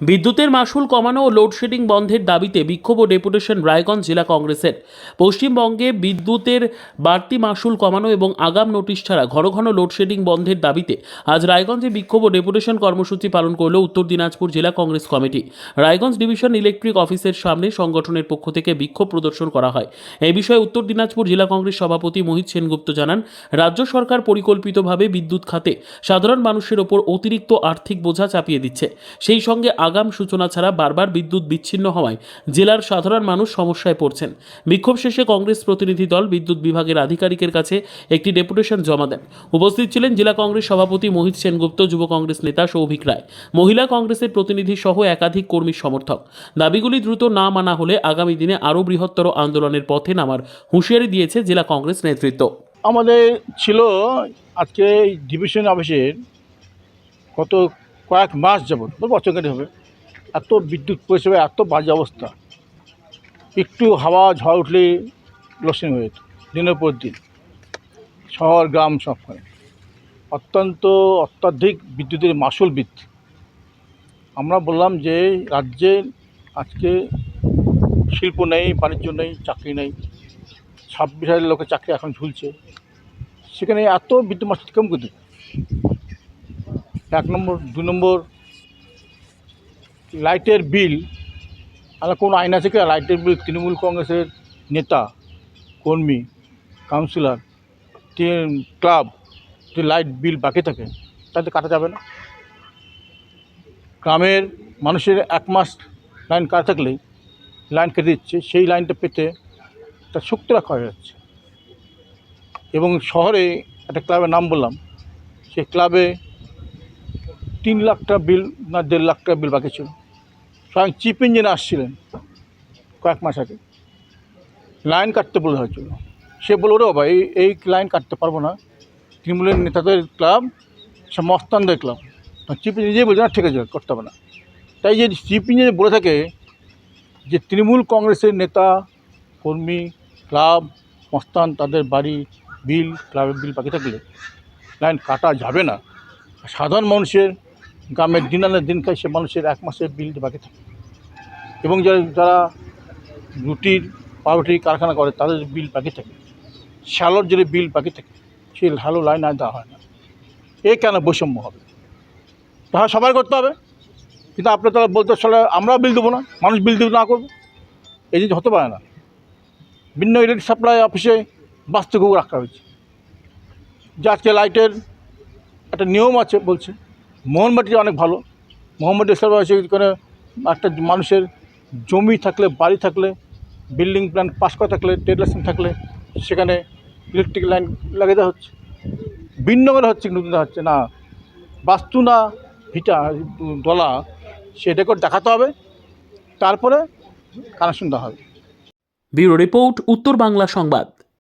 বিদ্যুতের মাসুল কমানো ও লোডশেডিং বন্ধের দাবিতে বিক্ষোভ ও ডেপুটেশন রায়গঞ্জ জেলা কংগ্রেসের। পশ্চিমবঙ্গে বিদ্যুতের বাড়তি মাসুল কমানো এবং আগাম নোটিশ ছাড়া ঘন ঘন লোডশেডিং বন্ধের দাবিতে আজ রায়গঞ্জে বিক্ষোভ ও ডেপুটেশন কর্মসূচি পালন করল উত্তর দিনাজপুর জেলা Congress committee. Raiganj division electric অফিসের সামনে সংগঠনের পক্ষ থেকে বিক্ষোভ প্রদর্শন করা হয়। এই বিষয়ে উত্তর দিনাজপুর জেলা কংগ্রেস সভাপতি মোহিত সেনগুপ্ত জানান, রাজ্য সরকার পরিকল্পিতভাবে বিদ্যুৎ খাতে সাধারণ মানুষের ওপর অতিরিক্ত আর্থিক বোঝা চাপিয়ে দিচ্ছে। সেই সঙ্গে আগাম সূচনা ছাড়া বারবার বিদ্যুৎ বিচ্ছিন্ন হওয়ায় জেলার সাধারণ মানুষ সমস্যায় পড়ছেন। বিক্ষোভ শেষে কংগ্রেস প্রতিনিধি দল বিদ্যুৎ বিভাগের আধিকারিকের কাছে একটি ডেপুটেশন জমা দেন। উপস্থিত ছিলেন জেলা কংগ্রেস সভাপতি মোহিত সেনগুপ্ত, যুব কংগ্রেস নেতা সৌভিক রায়। মহিলা কংগ্রেসের প্রতিনিধি সহ একাধিক কর্মী সমর্থক। দাবিগুলি দ্রুত না মানা হলে আগামী দিনে আরও বৃহত্তর আন্দোলনের পথে নামার হুঁশিয়ারি দিয়েছে জেলা কংগ্রেস নেতৃত্ব। আমাদের ছিল আজকে ডিভিশন অফিসের গত কয়েক মাস যাবত বা বছর কেটে হবে এত বিদ্যুৎ পরিষেবা, এত বাজে অবস্থা। একটু হাওয়া, ঝড় উঠলে লসিং হয়ে যেত, দিনের পর দিন। শহর, গ্রাম সবখানে অত্যন্ত অত্যাধিক বিদ্যুতের মাসুল বৃদ্ধি। আমরা বললাম যে, রাজ্যে আজকে শিল্প নেই, বাণিজ্য নেই, চাকরি নেই। ছাব্বিশ হাজার লোকের চাকরি এখন ঝুলছে। সেখানে এত বিদ্যুৎ মাস কম করতে এক নম্বর দু নম্বর, লাইটের বিল আমরা কোনো আইন আছে কি? লাইটের বিল তৃণমূল কংগ্রেসের নেতা, কর্মী, কাউন্সিলর ক্লাব যে লাইট বিল বাকি থাকে তাতে কাটা যাবে না। গ্রামের মানুষের এক মাস লাইন কাটা থাকলেই লাইন কেটে দিচ্ছে, সেই লাইনটা পেতে তার শক্তি রাখা হয়ে যাচ্ছে। এবং শহরে একটা ক্লাবের নাম বললাম, সেই ক্লাবে তিন লাখটা বিল না দেড় লাখটা বিল বাকি ছিল। স্বয়ং চিফ ইঞ্জিনিয়ার আসছিলেন কয়েক মাস আগে। লাইন কাটতে বলে হয়েছিল। সে বলল রে বাবা, এই লাইন কাটতে পারব না। তৃণমূলের নেতাদের ক্লাব, সে মস্তানদের ক্লাব। চিফ নিজেই বলছে, না, ঠিক আছে, করতে হবে না। তাই যে চিফ ইঞ্জিনিয়ার বলে থাকে যে তৃণমূল কংগ্রেসের নেতা, কর্মী, ক্লাব, মস্তান, তাদের বাড়ি, বিল, ক্লাবের বিল বাকি থাকলে লাইন কাটা যাবে না। সাধারণ মানুষের গ্রামের দিন আনে দিন খায় সে মানুষের এক মাসের বিল বাকি থাকে। এবং যারা যারা রুটির পাউরুটি কারখানা করে, তাদের বিল বাকি থাকে। শ্যালোর যদি বিল বাকি থাকে, সেই ভালো লাইন আর দেওয়া হয় না। এ কেন বৈষম্য হবে? তাহলে সবাই করতে হবে। কিন্তু আপনি তারা বলতে চলে আমরাও বিল দেবো না, মানুষ বিল দেবো না করব? এই জিনিস হতে পারে না। ভিন্ন ইলেকট্রিক সাপ্লাই অফিসে বাস্তুকুক রাখা হয়েছে। যে আজকে লাইটের একটা নিয়ম আছে বলছে মোহনবাটি অনেক ভালো। মোহনবাটি সার্ভার হচ্ছে এখানে একটা মানুষের জমি থাকলে, বাড়ি থাকলে বিল্ডিং প্ল্যান পাস করা থাকলে লাইসেন্স থাকলে, সেখানে ইলেকট্রিক লাইন লাগিয়ে দেওয়া হচ্ছে। করে হচ্ছে নতুন হচ্ছে? না, বাস্তু না ভিটা ডলা, সেটা করে দেখাতে হবে। তারপরে কানেকশন দেওয়া হবে। ব্যুরো রিপোর্ট, উত্তর বাংলা সংবাদ।